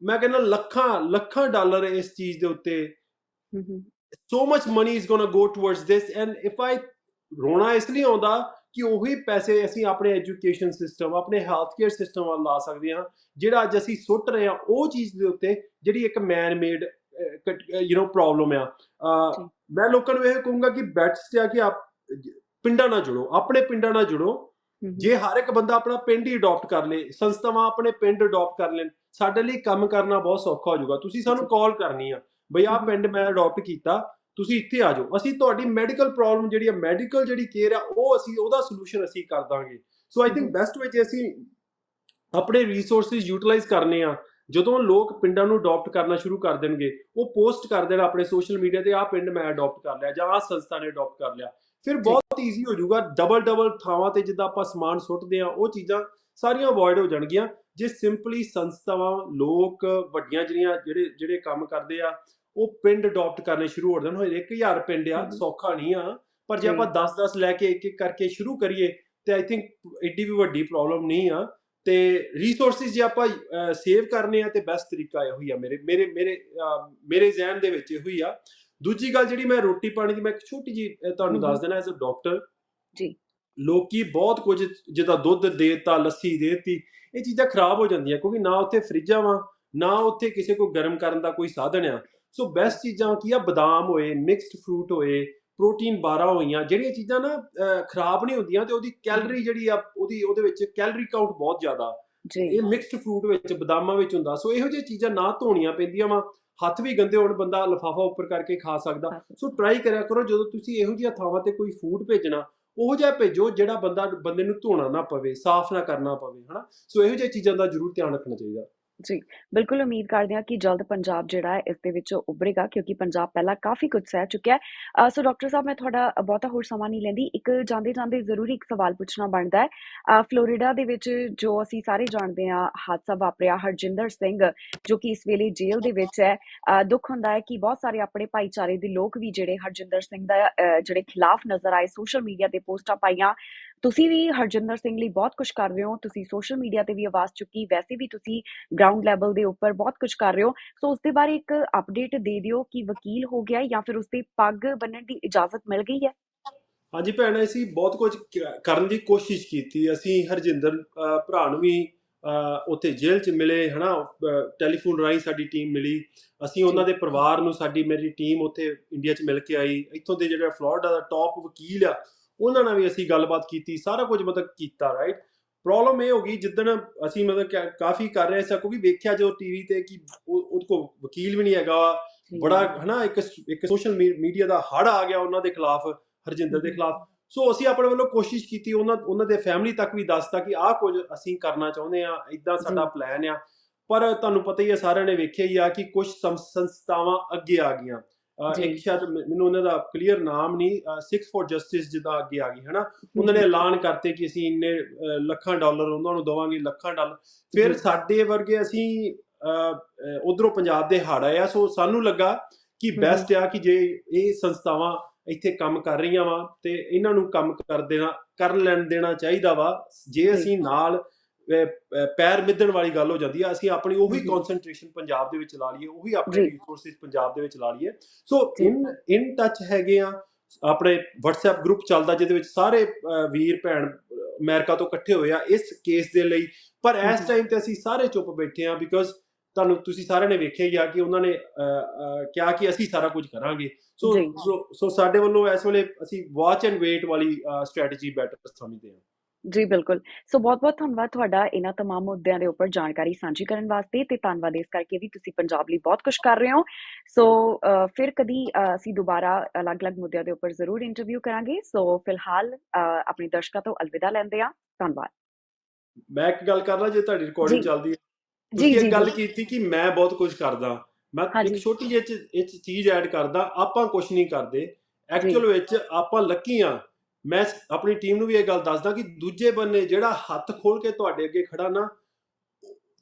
B: ਮੈਂ ਕਹਿੰਦਾ ਲੱਖਾਂ ਲੱਖਾਂ ਡਾਲਰ ਇਸ ਚੀਜ਼ ਦੇ ਉੱਤੇ so much money is going to go towards this and if i ਰੋਣਾ ਇਸ ਲਈ ਆਉਂਦਾ ਕਿ ਉਹੀ ਪੈਸੇ ਅਸੀਂ ਆਪਣੇ ਐਜੂਕੇਸ਼ਨ ਸਿਸਟਮ ਆਪਣੇ ਹੈਲਥ ਕੇਅਰ ਸਿਸਟਮ ਵੱਲ ਲਾ ਸਕਦੇ ਹਾਂ ਜਿਹੜਾ ਅੱਜ ਅਸੀਂ ਸੁੱਟ ਰਹੇ ਹਾਂ ਉਹ ਚੀਜ਼ ਦੇ ਉੱਤੇ ਜਿਹੜੀ ਇੱਕ man made you know problem ਆ। ਮੈਂ ਲੋਕਾਂ ਨੂੰ ਇਹ ਕਹੂੰਗਾ ਕਿ ਬੈਟਸ ਆ ਕਿ ਆਪ ਪਿੰਡਾਂ ਨਾਲ ਜੁੜੋ ਆਪਣੇ ਪਿੰਡਾਂ ਨਾਲ ਜੁੜੋ। ਜੇ ਹਰ ਇੱਕ ਬੰਦਾ ਆਪਣਾ ਪਿੰਡ ਹੀ ਅਡਾਪਟ ਕਰ ਲੇ ਸੰਸਥਾਵਾਂ ਆਪਣੇ ਪਿੰਡ ਅਡਾਪਟ ਕਰ ਲੈਣ ਸਾਡੇ ਲਈ ਕੰਮ ਕਰਨਾ ਬਹੁਤ ਸੌਖਾ ਹੋ ਜਾਊਗਾ। ਤੁਸੀਂ ਸਾਨੂੰ ਕਾਲ ਕਰਨੀ ਆ। ਬਈ ਆਹ। ਪਿੰਡ ਮੈਂ ਅਡਾਪਟ ਕੀਤਾ ਤੁਸੀਂ ਇੱਥੇ ਆ ਜਾਓ। ਅਸੀਂ ਤੁਹਾਡੀ ਮੈਡੀਕਲ ਪ੍ਰੋਬਲਮ ਜਿਹੜੀ ਆ ਮੈਡੀਕਲ ਜਿਹੜੀ ਕੇਅਰ ਆ ਉਹ ਅਸੀਂ ਉਹਦਾ ਸੋਲੂਸ਼ਨ ਅਸੀਂ ਕਰ ਦਾਂਗੇ। ਸੋ ਆਈ ਥਿੰਕ। ਬੈਸਟ ਵੇ ਜੇ ਅਸੀਂ ਆਪਣੇ ਰਿਸੋਰਸਸ ਯੂਟਿਲਾਈਜ਼ ਕਰਨੇ ਆ। ਜਦੋਂ ਲੋਕ ਪਿੰਡਾਂ ਨੂੰ ਅਡਾਪਟ ਕਰਨਾ ਸ਼ੁਰੂ ਕਰ ਦੇਣਗੇ ਉਹ ਪੋਸਟ ਕਰ ਦੇਣ ਆਪਣੇ ਸੋਸ਼ਲ ਮੀਡੀਆ ਤੇ ਆਹ ਪਿੰਡ ਮੈਂ ਅਡਾਪਟ ਕਰ ਲਿਆ ਜਾਂ ਆਹ ਸੰਸਥਾ ਨੇ ਅਡਾਪਟ ਕਰ ਲਿਆ ਫਿਰ ਬਹੁਤ ਈਜ਼ੀ ਹੋ ਜਾਊਗਾ। ਡਬਲ ਡਬਲ ਥਾਵਾਂ ਤੇ ਜਿੱਦਾਂ ਆਪਾਂ ਸਮਾਨ ਸੁੱਟਦੇ ਆ ਉਹ ਚੀਜ਼ਾਂ ਸਾਰੀਆਂ ਅਵੋਇਡ ਹੋ ਜਾਣਗੀਆਂ। ਜੇ ਸਿੰਪਲੀ ਸੰਸਥਾਵਾਂ ਲੋਕ ਵੱਡੀਆਂ ਜਿਹੜੀਆਂ ਜਿਹੜੇ ਜਿਹੜੇ ਕੰਮ ਕਰਦੇ ਆ ਉਹ ਪਿੰਡ ਅਡਾਪਟ ਕਰਨੇ ਸ਼ੁਰੂ ਹੋ ਜਾਣ ਹੋਏ 1000 ਪਿੰਡ ਆ। ਸੌਖਾ ਨਹੀਂ ਆ ਪਰ ਜੇ। ਆਪਾਂ 10-10 ਲੈ ਕੇ ਇੱਕ ਇੱਕ ਕਰਕੇ ਸ਼ੁਰੂ ਕਰੀਏ ਤੇ ਆਈ ਥਿੰਕ ਏਡੀ ਵੀ ਵੱਡੀ ਪ੍ਰੋਬਲਮ ਨਹੀਂ ਆ ਤੇ ਰਿਸੋਰਸਿਸ ਜੇ ਆਪਾਂ ਸੇਵ ਕਰਨੇ ਆ ਤੇ ਬੈਸਟ ਤਰੀਕਾ ਇਹੋ ਹੀ ਆ ਮੇਰੇ ਮੇਰੇ ਮੇਰੇ ਮੇਰੇ ਜ਼ਿਹਨ ਦੇ ਵਿੱਚ ਇਹੋ ਹੀ ਆ ਦੂਜੀ ਗੱਲ ਜਿਹੜੀ ਮੈਂ ਰੋਟੀ ਪਾਣੀ ਦੀ ਮੈਂ ਇੱਕ ਛੋਟੀ ਜੀ ਤੁਹਾਨੂੰ। ਦੱਸ ਦੇਣਾ ਐਜ਼ ਅ ਡਾਕਟਰ
A: ਜੀ।
B: ਲੋਕੀ ਬਹੁਤ ਕੁਝ ਜਿੱਦਾਂ ਦੁੱਧ ਦੇਤਾ ਲੱਸੀ ਦੇਤੀ ਇਹ ਚੀਜ਼ਾਂ ਖਰਾਬ ਹੋ ਜਾਂਦੀਆਂ ਕਿਉਂਕਿ ਨਾ ਉੱਥੇ ਫਰਿੱਜਾਂ ਵਾ ਨਾ ਉੱਥੇ ਕਿਸੇ ਕੋ ਗਰਮ ਕਰਨ ਦਾ ਕੋਈ ਸਾਧਨ ਆ ਸੋ ਬੈਸਟ ਚੀਜ਼ਾਂ ਕੀ ਆ? ਬਦਾਮ ਹੋਏ ਮਿਕਸਡ ਫਰੂਟ ਹੋਏ ਪ੍ਰੋਟੀਨ ਬਾਰਾਂ ਹੋਈਆਂ ਜਿਹੜੀਆਂ ਚੀਜ਼ਾਂ ਨਾ ਖਰਾਬ ਨਹੀਂ ਹੁੰਦੀਆਂ ਤੇ ਉਹਦੀ ਕੈਲਰੀ ਜਿਹੜੀ ਆ ਉਹਦੀ ਉਹਦੇ ਵਿੱਚ ਕੈਲਰੀ ਕਾਊਂਟ ਬਹੁਤ ਜ਼ਿਆਦਾ।
A: ਜੀ।
B: ਇਹ ਮਿਕਸਡ ਫਰੂਟ ਵਿੱਚ ਬਦਾਮਾਂ ਵਿੱਚ ਹੁੰਦਾ। ਸੋ ਇਹੋ ਜਿਹੀਆਂ ਚੀਜ਼ਾਂ ਨਾ ਧੋਣੀਆਂ ਪੈਂਦੀਆਂ ਵਾ। ਹੱਥ ਵੀ ਗੰਦੇ ਹੋਣ ਬੰਦਾ ਲਫਾਫਾ ਉੱਪਰ ਕਰਕੇ ਖਾ ਸਕਦਾ। ਸੋ ਟਰਾਈ ਕਰਿਆ ਕਰੋ ਜਦੋਂ ਤੁਸੀਂ ਇਹੋ ਜਿਹੀਆਂ ਥਾਵਾਂ ਤੇ ਕੋਈ ਫੂਡ ਭੇਜਣਾ ਉਹੋ ਜਿਹਾ ਭੇਜੋ ਜਿਹੜਾ ਬੰਦਾ ਬੰਦੇ ਨੂੰ ਧੋਣਾ ਨਾ ਪਵੇ ਸਾਫ਼ ਨਾ ਕਰਨਾ ਪਵੇ ਹਨਾ? ਸੋ ਇਹੋ ਜਿਹੀਆਂ ਚੀਜ਼ਾਂ ਦਾ ਜ਼ਰੂਰ ਧਿਆਨ ਰੱਖਣਾ ਚਾਹੀਦਾ।
A: ਜੀ, ਬਿਲਕੁਲ ਉਮੀਦ ਕਰਦੇ ਹਾਂ ਕਿ ਜਲਦ ਪੰਜਾਬ ਜਿਹੜਾ ਹੈ ਇਸ ਦੇ ਵਿੱਚੋਂ ਉੱਭਰੇਗਾ, ਕਿਉਂਕਿ ਪੰਜਾਬ ਪਹਿਲਾਂ ਕਾਫੀ ਕੁਝ ਸਹਿ ਚੁੱਕਿਆ ਹੈ। ਅਹ ਸੋ ਡਾਕਟਰ ਸਾਹਿਬ, ਮੈਂ ਤੁਹਾਡਾ ਬਹੁਤਾ ਹੋਰ ਸਮਾਂ ਨਹੀਂ ਲੈਂਦੀ। ਇੱਕ ਜਾਂਦੇ ਜਾਂਦੇ ਜ਼ਰੂਰੀ ਇੱਕ ਸਵਾਲ ਪੁੱਛਣਾ ਬਣਦਾ ਹੈ। ਅਹ ਫਲੋਰੀਡਾ ਦੇ ਵਿੱਚ ਜੋ ਅਸੀਂ ਸਾਰੇ ਜਾਣਦੇ ਹਾਂ, ਹਾਦਸਾ ਵਾਪਰਿਆ ਹਰਜਿੰਦਰ ਸਿੰਘ, ਜੋ ਕਿ ਇਸ ਵੇਲੇ ਜੇਲ੍ਹ ਦੇ ਵਿੱਚ ਹੈ। ਅਹ ਦੁੱਖ ਹੁੰਦਾ ਹੈ ਕਿ ਬਹੁਤ ਸਾਰੇ ਆਪਣੇ ਭਾਈਚਾਰੇ ਦੇ ਲੋਕ ਵੀ ਜਿਹੜੇ ਹਰਜਿੰਦਰ ਸਿੰਘ ਦਾ ਅਹ ਜਿਹੜੇ ਖਿਲਾਫ ਨਜ਼ਰ ਆਏ, ਸੋਸ਼ਲ ਮੀਡੀਆ ਤੇ ਪੋਸਟਾਂ ਪਾਈਆਂ। ਤੁਸੀਂ ਵੀ ਹਰਜਿੰਦਰ ਸਿੰਘ ਲਈ ਬਹੁਤ ਕੁਝ ਕਰ ਰਹੇ ਹੋ ਤੁਸੀਂ ਸੋਸ਼ਲ ਮੀਡੀਆ ਤੇ ਵੀ ਆਵਾਜ਼ ਚੁੱਕੀ ਵੈਸੇ ਵੀ ਤੁਸੀਂ ਗਰਾਊਂਡ ਲੈਵਲ ਦੇ ਉੱਪਰ ਬਹੁਤ ਕੁਝ ਕਰ ਰਹੇ ਹੋ ਸੋ ਉਸ ਦੇ ਬਾਰੇ ਇੱਕ ਅਪਡੇਟ ਦੇ ਦਿਓ ਕਿ ਵਕੀਲ ਹੋ ਗਿਆ ਜਾਂ ਫਿਰ ਉਸ ਤੇ ਪੱਗ ਬੰਨਣ ਦੀ ਇਜਾਜ਼ਤ ਮਿਲ ਗਈ ਹੈ?
B: ਹਾਂਜੀ ਭੈਣ ਅਸੀਂ ਬਹੁਤ ਕੁਝ ਕਰਨ ਦੀ ਕੋਸ਼ਿਸ਼ ਕੀਤੀ। ਅਸੀਂ ਹਰਜਿੰਦਰ ਭਰਾ ਨੂੰ ਵੀ ਉੱਥੇ ਜੇਲ੍ਹ 'ਚ ਮਿਲੇ ਹਨਾ ਟੈਲੀਫੋਨ ਰਾਹੀਂ ਸਾਡੀ ਟੀਮ ਮਿਲੀ। ਅਸੀਂ ਉਹਨਾਂ ਦੇ ਪਰਿਵਾਰ ਨੂੰ ਸਾਡੀ ਮੇਰੀ ਟੀਮ ਉੱਥੇ ਇੰਡੀਆ 'ਚ ਮਿਲ ਕੇ ਆਈ। ਇੱਥੋਂ ਦੇ ਜਿਹੜਾ ਫਲੋਰੀਡਾ ਦਾ ਟੌਪ ਵਕੀਲ ਆ ਉਹਨਾਂ ਨਾਲ ਵੀ ਅਸੀਂ ਗੱਲਬਾਤ ਕੀਤੀ ਸਾਰਾ ਕੁਝ ਮਤਲਬ ਕੀਤਾ ਰਾਈਟ ਪ੍ਰੋਬਲਮ ਇਹ ਹੋ ਗਈ ਜਿੱਦਣ ਅਸੀਂ ਮਤਲਬ ਕਾ- ਕਾਫੀ ਕਰ ਰਹੇ ਸੀ ਕਿਉਂਕਿ ਵੇਖਿਆ ਜੋ ਟੀਵੀ ਤੇ ਕਿ ਉਹ ਕੋਲ ਵਕੀਲ ਵੀ ਨਹੀਂ ਹੈਗਾ ਬੜਾ ਹਨਾ ਇੱਕ ਇੱਕ ਸੋਸ਼ਲ ਮੀਡੀਆ ਦਾ ਹੜ ਆ ਗਿਆ ਉਹਨਾਂ ਦੇ ਖਿਲਾਫ ਹਰਜਿੰਦਰ ਦੇ ਖਿਲਾਫ। ਸੋ ਅਸੀਂ ਆਪਣੇ ਵੱਲੋਂ ਕੋਸ਼ਿਸ਼ ਕੀਤੀ ਉਹਨਾਂ ਉਹਨਾਂ ਦੇ ਫੈਮਿਲੀ ਤੱਕ ਵੀ ਦੱਸਤਾ ਕਿ ਆਹ ਕੁਝ ਅਸੀਂ ਕਰਨਾ ਚਾਹੁੰਦੇ ਆ ਇਦਾਂ ਸਾਡਾ। ਪਲਾਨ ਆ। ਪਰ ਤੁਹਾਨੂੰ ਪਤਾ ਹੀ ਆ ਸਾਰਿਆਂ ਨੇ ਵੇਖਿਆ ਹੀ ਆ ਕਿ ਕੁਝ ਸੰਸਥਾਵਾਂ ਅੱਗੇ ਆ ਗਈਆਂ। ਇੱਕ ਸ਼ਾਇਦ ਮੈਨ- ਉਹਨਾਂ ਦਾ ਕਲੀਅਰ ਨਾਮ ਨਹੀਂ ਸਿਕਸ ਫॉर ਜਸਟਿਸ ਜਿੱਦਾਂ ਅੱਗੇ ਆ ਗਈ ਹਨਾ ਉਹਨਾਂ ਨੇ ਐਲਾਨ ਕਰਤੇ ਕਿ ਅਸੀਂ ਇੰਨੇ ਲੱਖਾਂ ਡਾਲਰ ਉਹਨਾਂ ਨੂੰ ਦਵਾਂਗੇ ਲੱਖਾਂ ਡਾਲਰ ਫਿਰ। ਸਾਡੇ ਵਰਗੇ ਅਸੀਂ ਉਧਰੋਂ ਪੰਜਾਬ ਦੇ ਹੜ ਆਇਆ ਸੋ ਸਾਨੂੰ ਲੱਗਾ ਕਿ। ਬੈਸਟ ਆ ਕਿ ਜੇ ਇਹ ਸੰਸਥਾਵਾਂ ਇੱਥੇ ਕੰਮ ਕਰ ਰਹੀਆਂ ਵਾ ਤੇ ਇਹਨਾਂ ਨੂੰ ਕੰਮ ਕਰ ਦੇਣਾ ਕਰ ਲੈਣ ਦੇਣਾ ਚਾਹੀਦਾ ਵਾ ਜੇ। ਅਸੀਂ ਨਾਲ ਪੈਰ ਮਿੱਧਣ ਵਾਲੀ ਗੱਲ ਹੋ ਜਾਂਦੀ ਆ ਅਸੀਂ ਆਪਣੀ ਉਹੀ। ਕਨਸੈਂਟਰੇਸ਼ਨ ਪੰਜਾਬ ਦੇ ਵਿੱਚ ਲਾ ਲਈਏ ਉਹੀ ਆਪਣੇ। ਰਿਸੋਰਸਿਸ ਪੰਜਾਬ ਦੇ ਵਿੱਚ ਲਾ ਲਈਏ ਸੋ। ਇਨ ਇਨ ਟੱਚ ਹੈਗੇ ਆ ਆਪਣੇ WhatsApp ਗਰੁੱਪ ਚੱਲਦਾ ਜਿਹਦੇ ਵਿੱਚ ਸਾਰੇ ਵੀਰ ਭੈਣ ਅਮਰੀਕਾ ਤੋਂ ਇਕੱਠੇ ਹੋਏ ਆ ਇਸ ਕੇਸ ਦੇ ਲਈ ਪਰ ਇਸ। ਟਾਈਮ ਤੇ ਅਸੀਂ ਸਾਰੇ ਚੁੱਪ ਬੈਠੇ ਆ ਬਿਕੋਜ਼ ਤੁਹਾਨੂੰ ਤੁਸੀਂ ਸਾਰਿਆਂ ਨੇ ਵੇਖਿਆ ਹੀ ਆ ਕਿ ਉਹਨਾਂ ਨੇ ਕਿਹਾ ਕਿ ਅਸੀਂ ਸਾਰਾ ਕੁਝ ਕਰਾਂਗੇ। ਸੋ- ਸੋ ਸਾਡੇ ਵੱਲੋਂ ਇਸ ਵੇਲੇ ਅਸੀਂ ਵਾਚ ਐਂਡ ਵੇਟ ਵਾਲੀ ਸਟ੍ਰੈਟਜੀ ਬੈਟਰ ਸਮਝਦੇ ਹਾਂ
A: ਜੀ ਬਿਲਕੁਲ ਸੋ ਬਹੁਤ-ਬਹੁਤ ਧੰਨਵਾਦ ਤੁਹਾਡਾ ਇਹਨਾਂ तमाम ਮੁੱਦਿਆਂ ਦੇ ਉੱਪਰ ਜਾਣਕਾਰੀ ਸਾਂਝੀ ਕਰਨ ਵਾਸਤੇ ਤੇ ਧੰਨਵਾਦ ਇਸ ਕਰਕੇ ਵੀ ਤੁਸੀਂ ਪੰਜਾਬ ਲਈ ਬਹੁਤ ਕੁਝ ਕਰ ਰਹੇ ਹੋ ਸੋ ਅ, ਫਿਰ ਕਦੀ ਅ, ਅਸੀਂ ਦੁਬਾਰਾ ਅਲੱਗ-ਅਲੱਗ ਮੁੱਦਿਆਂ ਦੇ ਉੱਪਰ ਜ਼ਰੂਰ ਇੰਟਰਵਿਊ ਕਰਾਂਗੇ ਸੋ ਫਿਲਹਾਲ ਅ, ਆਪਣੇ ਦਰਸ਼ਕਾਂ ਤੋਂ ਅਲਵਿਦਾ ਲੈਂਦੇ ਆ ਧੰਨਵਾਦ
B: ਮੈਂ ਇੱਕ ਗੱਲ ਕਰਨਾ ਜੇ ਤੁਹਾਡੀ ਰਿਕਾਰਡਿੰਗ
A: ਜੀ।
B: ਚੱਲਦੀ ਹੈ
A: ਜੀ
B: ਤੁਸੀਂ
A: ਜੀ
B: ਇਹ ਗੱਲ
A: ਜੀ।
B: ਕੀਤੀ ਕਿ ਮੈਂ ਬਹੁਤ ਕੁਝ ਕਰਦਾ ਮੈਂ
A: ਹਾਂਜੀ।
B: ਇੱਕ ਛੋਟੀ ਜਿਹੀ ਚ- ਇਹ 'ਚ ਚੀਜ਼ ਐਡ ਕਰਦਾ ਆਪਾਂ ਕੁਝ ਨਹੀਂ ਕਰਦੇ ਐਕਚੁਅਲ ਵਿੱਚ ਆਪਾਂ ਲੱਕੀ ਆ ਮੈਂ ਆਪਣੀ ਟੀਮ ਨੂੰ ਵੀ ਇਹ ਗੱਲ ਦੱਸਦਾ ਕਿ ਦੂਜੇ ਬੰਨੇ ਜਿਹੜਾ ਹੱਥ ਖੋਲ ਕੇ ਤੁਹਾਡੇ ਅੱਗੇ ਖੜਾ ਨਾ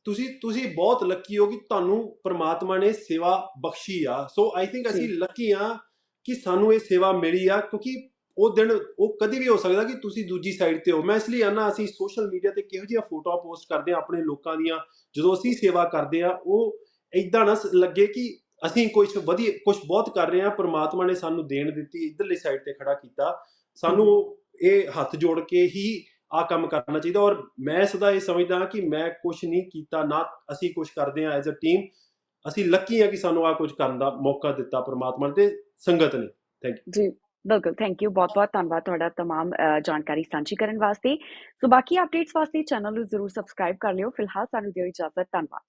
B: ਤੁਸੀਂ ਤੁਸੀਂ ਬਹੁਤ ਲੱਕੀ ਹੋ ਕਿ ਤੁਹਾਨੂੰ ਪ੍ਰਮਾਤਮਾ ਨੇ ਸੇਵਾ ਬਖਸ਼ੀ ਆ। ਸੋ ਆਈ ਥਿੰਕ ਅਸੀਂ। ਲੱਕੀ ਆ ਕਿ ਸਾਨੂੰ ਇਹ ਸੇਵਾ ਮਿਲੀ ਆ ਕਿਉਂਕਿ ਉਹ ਦਿਨ ਉਹ ਕਦੀ ਵੀ ਹੋ ਸਕਦਾ ਕਿ ਤੁਸੀਂ ਦੂਜੀ ਸਾਈਡ ਤੇ ਹੋ। ਮੈਂ ਇਸ ਲਈ ਆਨਾ ਅਸੀਂ ਸੋਸ਼ਲ ਮੀਡੀਆ ਤੇ ਕਿਹੋ ਜਿਹੀਆਂ ਫੋਟੋਆਂ ਪੋਸਟ ਕਰਦੇ ਆ ਆਪਣੇ ਲੋਕਾਂ ਦੀਆਂ ਜਦੋਂ ਅਸੀਂ ਸੇਵਾ ਕਰਦੇ ਆ ਉਹ ਇਦਾਂ ਨਾ ਲੱਗੇ ਕਿ ਅਸੀਂ ਕੁਝ ਵਧੀਆ ਕੁਝ ਬਹੁਤ ਕਰ ਰਹੇ ਆ ਪ੍ਰਮਾਤਮਾ ਨੇ ਸਾਨੂੰ ਦੇਣ ਦਿੱਤੀ ਇਧਰਲੀ ਸਾਈਡ ਤੇ ਖੜਾ ਕੀਤਾ। ਸਾਨੂੰ ਇਹ ਹੱਥ ਜੋੜ ਕੇ ਹੀ ਆ ਕੰਮ ਕਰਨਾ ਚਾਹੀਦਾ ਔਰ ਮੈਂ ਸਦਾ ਇਹ ਸਮਝਦਾ ਕਿ ਮੈਂ ਕੁਝ ਨਹੀਂ ਕੀਤਾ ਨਾ ਅਸੀਂ ਕੁਝ ਕਰਦੇ ਆ ਐਜ਼ ਅ ਟੀਮ ਅਸੀਂ ਲੱਕੀ ਆ ਕਿ ਸਾਨੂੰ ਆ ਕੁਝ ਕਰਨ ਦਾ ਮੌਕਾ ਦਿੱਤਾ ਪ੍ਰਮਾਤਮਾ ਨੇ ਤੇ ਸੰਗਤ ਨੇ
A: ਜੀ ਬਿਲਕੁਲ ਥੈਂਕ ਯੂ ਬਹੁਤ ਬਹੁਤ ਧੰਨਵਾਦ ਤੁਹਾਡਾ तमाम ਅ, ਜਾਣਕਾਰੀ ਸਾਂਝੀ ਕਰਨ ਵਾਸਤੇ ਸੋ ਬਾਕੀ ਅਪਡੇਟਸ ਵਾਸਤੇ ਚੈਨਲ ਨੂੰ ਜ਼ਰੂਰ ਸਬਸਕ੍ਰਾਈਬ ਕਰ ਲਿਓ ਫਿਲਹਾਲ ਸਾਨੂੰ ਦਿਓ ਇਜਾਜ਼ਤ ਧੰਨਵਾਦ